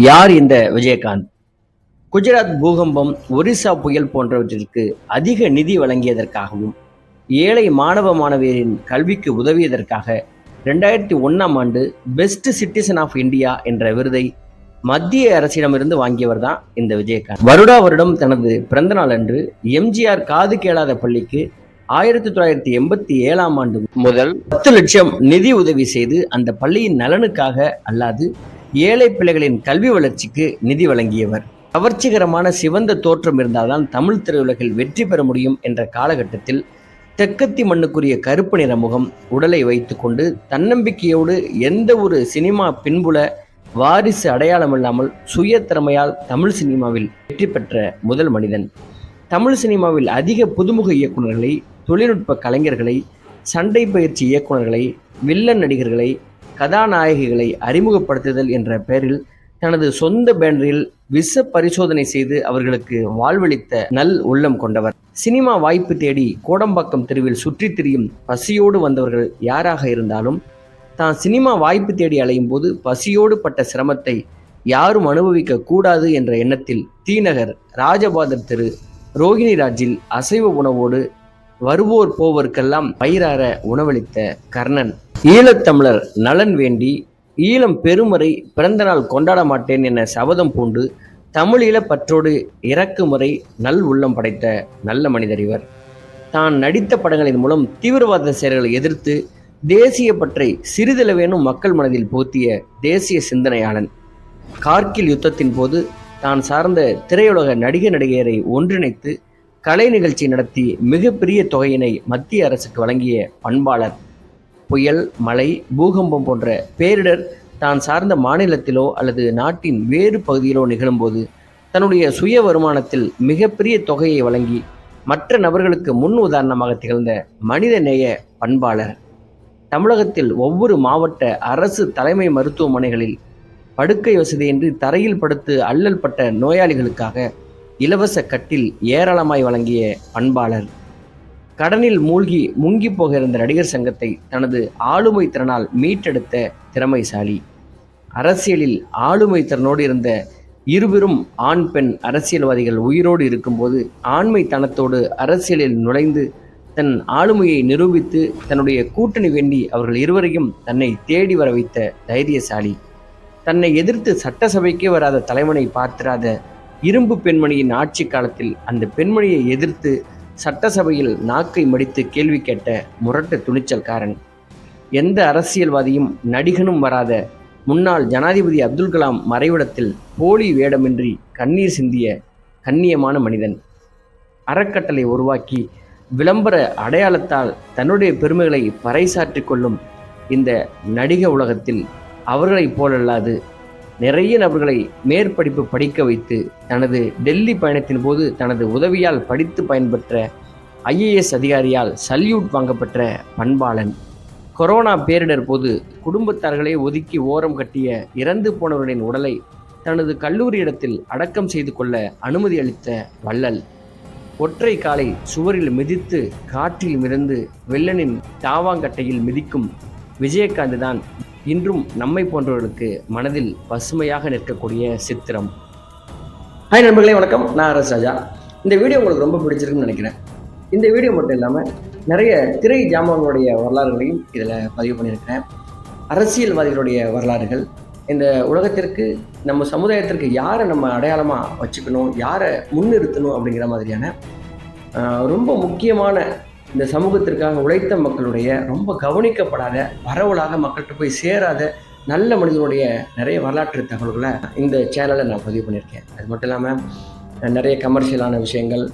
யார் இந்த விஜயகாந்த்? குஜராத் பூகம்பம் ஒரிசா புயல் போன்றவற்றிற்கு அதிக நிதி வழங்கியதற்காகவும் ஏழை மாணவ மாணவியரின் கல்விக்கு உதவியதற்காக ரெண்டாயிரத்தி ஒன்றாம் ஆண்டு பெஸ்ட் சிட்டிசன் ஆஃப் இந்தியா என்ற விருதை மத்திய அரசிடமிருந்து வாங்கியவர் தான் இந்த விஜயகாந்த். வருடா வருடம் தனது பிறந்தநாள் அன்று எம்ஜிஆர் காது கேளாத பள்ளிக்கு ஆயிரத்தி தொள்ளாயிரத்தி எண்பத்தி ஏழாம் ஆண்டு முதல் பத்து லட்சம் நிதி உதவி செய்து அந்த பள்ளியின் நலனுக்காக அல்லாது ஏழை பிள்ளைகளின் கல்வி வளர்ச்சிக்கு நிதி வழங்கியவர். கவர்ச்சிகரமான சிவந்த தோற்றம் இருந்தால்தான் தமிழ் திரையுலகில் வெற்றி பெற முடியும் என்ற காலகட்டத்தில் தெக்கத்தி மண்ணுக்குரிய கருப்பு நிற முகம் உடலை வைத்துக்கொண்டு தன்னம்பிக்கையோடு எந்த ஒரு சினிமா பின்புல வாரிசு அடையாளம் இல்லாமல் சுய திறமையால் தமிழ் சினிமாவில் வெற்றி பெற்ற முதல் மனிதன். தமிழ் சினிமாவில் அதிக புதுமுக இயக்குநர்களை தொழில்நுட்ப கலைஞர்களை சண்டை பயிற்சி இயக்குநர்களை வில்லன் நடிகர்களை கதாநாயகிகளை அறிமுகப்படுத்துதல் என்ற பெயரில் தனது சொந்த பேனரில் விச பரிசோதனை செய்து அவர்களுக்கு வாழ்வளித்த நல் உள்ளம் கொண்டவர். சினிமா வாய்ப்பு தேடி கோடம்பாக்கம் தெருவில் சுற்றித் திரியும் பசியோடு வந்தவர்கள் யாராக இருந்தாலும் தான் சினிமா வாய்ப்பு தேடி அலையும் போது பசியோடு பட்ட சிரமத்தை யாரும் அனுபவிக்க கூடாது என்ற எண்ணத்தில் தீநகர் ராஜபாதர் தெரு ரோகிணி ராஜில் அசைவ உணவோடு வருவோர் போவோருக்கெல்லாம் பயிரார உணவளித்த கர்ணன். ஈழத்தமிழர் நலன் வேண்டி ஈழம் பெருமறை பிறந்தநாள் கொண்டாட மாட்டேன் என சபதம் பூண்டு தமிழீழ பற்றோடு இறக்குமுறை நல் உள்ளம் படைத்த நல்ல மனிதர் இவர். தான் நடித்த படங்களின் மூலம் தீவிரவாத செயல்களை எதிர்த்து தேசிய பற்றை சிறிதளவேனும் மக்கள் மனதில் போத்திய தேசிய சிந்தனையாளன். கார்கில் யுத்தத்தின் போது தான் சார்ந்த திரையுலக நடிக நடிகையரை ஒன்றிணைத்து கலை நிகழ்ச்சி நடத்தி மிகப்பெரிய தொகையினை மத்திய அரசுக்கு வழங்கிய பண்பாளர். புயல் மழை பூகம்பம் போன்ற பேரிடர் தான் சார்ந்த மாநிலத்திலோ அல்லது நாட்டின் வேறு பகுதியிலோ நிகழும்போது தன்னுடைய சுய வருமானத்தில் மிகப்பெரிய தொகையை வழங்கி மற்ற நபர்களுக்கு முன் உதாரணமாக திகழ்ந்த மனிதநேய பண்பாளர். தமிழகத்தில் ஒவ்வொரு மாவட்ட அரசு தலைமை மருத்துவமனைகளில் படுக்கை வசதியின்றி தரையில் படுத்து அல்லல் பட்ட நோயாளிகளுக்காக இலவச கட்டில் ஏராளமாய் வழங்கிய பண்பாளர். கடனில் மூழ்கி முங்கி போக இருந்த நடிகர் சங்கத்தை தனது ஆளுமை திறனால் மீட்டெடுத்த திறமைசாலி. அரசியலில் ஆளுமை திறனோடு இருந்த இருவரும் ஆண் பெண் அரசியல்வாதிகள் உயிரோடு இருக்கும்போது ஆண்மை தனத்தோடு அரசியலில் நுழைந்து தன் ஆளுமையை நிரூபித்து தன்னுடைய கூட்டணி வேண்டி அவர்கள் இருவரையும் தன்னை தேடி வர வைத்த தைரியசாலி. தன்னை எதிர்த்து சட்டசபைக்கே வராத தலைவனை பார்த்திராத இரும்பு பெண்மணியின் ஆட்சி காலத்தில் அந்த பெண்மணியை எதிர்த்து சட்டசபையில் நாக்கை மடித்து கேள்வி கேட்ட முரட்டு துணிச்சல்காரன். எந்த அரசியல்வாதியும் நடிகனும் வராத முன்னாள் ஜனாதிபதி அப்துல் கலாம் மறைவிடத்தில் போலி வேடமின்றி கண்ணீர் சிந்திய கண்ணியமான மனிதன். அறக்கட்டளை உருவாக்கி விளம்பர அடையாளத்தால் தன்னுடைய பெருமைகளை பறைசாற்றிக் கொள்ளும் இந்த நடிக உலகத்தில் அவர்களைப் போலல்லாது நிறைய நபர்களை மேற்படிப்பு படிக்க வைத்து தனது டெல்லி பயணத்தின் போது தனது உதவியால் படித்து பயன்பெற்ற ஐஏஎஸ் அதிகாரியால் சல்யூட் வாங்கப்பெற்ற பண்பாளன். கொரோனா பேரிடர் போது குடும்பத்தார்களை ஒதுக்கி ஓரம் கட்டிய இறந்து போனவர்களின் உடலை தனது கல்லூரி இடத்தில் அடக்கம் செய்து கொள்ள அனுமதி அளித்த வள்ளல். ஒற்றை காலை சுவரில் மிதித்து காற்றில் மிதந்து வெள்ளனின் தாவாங்கட்டையில் மிதிக்கும் விஜயகாந்த் தான் இன்றும் நம்மை போன்றவர்களுக்கு மனதில் பசுமையாக நிற்கக்கூடிய சித்திரம். ஹாய் நண்பர்களே வணக்கம். நான் அரசு ராஜா. இந்த வீடியோ உங்களுக்கு ரொம்ப பிடிச்சிருக்குன்னு நினைக்கிறேன். இந்த வீடியோ மட்டும் இல்லாமல் நிறைய திரை ஜாமான்களுடைய வரலாறுகளையும் இதில் பதிவு பண்ணியிருக்கிறேன். அரசியல்வாதிகளுடைய வரலாறுகள் இந்த உலகத்திற்கு நம்ம சமுதாயத்திற்கு யாரை நம்ம அடையாளமாக வச்சுக்கணும் யாரை முன்னிறுத்தணும் அப்படிங்கிற மாதிரியான ரொம்ப முக்கியமான இந்த சமூகத்திற்காக உழைத்த மக்களுடைய ரொம்ப கவனிக்கப்படாத பரவலாக மக்கள்கிட்ட போய் சேராத நல்ல மனிதனுடைய நிறைய வரலாற்று தகவல்களை இந்த சேனலில் நான் பதிவு பண்ணியிருக்கேன். அது மட்டும் இல்லாமல் நிறைய கமர்ஷியலான விஷயங்கள்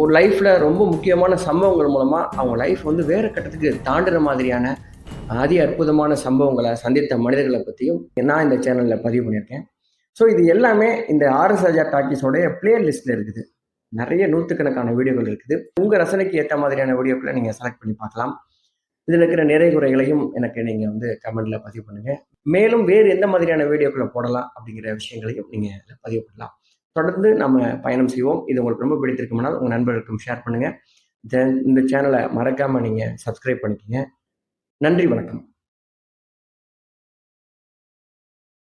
ஒரு லைஃப்பில் ரொம்ப முக்கியமான சம்பவங்கள் மூலமாக அவங்க லைஃப் வந்து வேறு கட்டத்துக்கு தாண்டுற மாதிரியான அதி அற்புதமான சம்பவங்களை சந்தித்த மனிதர்களை பற்றியும் நான் இந்த சேனலில் பதிவு பண்ணியிருக்கேன். ஸோ இது எல்லாமே இந்த ஆர்எஸ் ராஜா டாக்கீஸோடைய பிளேலிஸ்ட்டில் இருக்குது. நிறைய நூற்றுக்கணக்கான வீடியோக்கள் இருக்குது. உங்கள் ரசனைக்கு ஏற்ற மாதிரியான வீடியோக்களை நீங்கள் செலக்ட் பண்ணி பார்க்கலாம். இதில் இருக்கிற நிறை குறைகளையும் எனக்கு நீங்கள் வந்து கமெண்டில் பதிவு பண்ணுங்கள் மேலும் வேறு எந்த மாதிரியான வீடியோக்களை போடலாம் அப்படிங்கிற விஷயங்களையும் நீங்கள் இதில் பதிவு பண்ணலாம். தொடர்ந்து நம்ம பயணம் செய்வோம். இது உங்களுக்கு ரொம்ப பிடித்திருக்குமானால் உங்கள் நண்பர்களுக்கும் ஷேர் பண்ணுங்கள் தென் இந்த சேனலை மறக்காமல் நீங்கள் சப்ஸ்கிரைப் பண்ணிக்கோங்க. நன்றி வணக்கம்.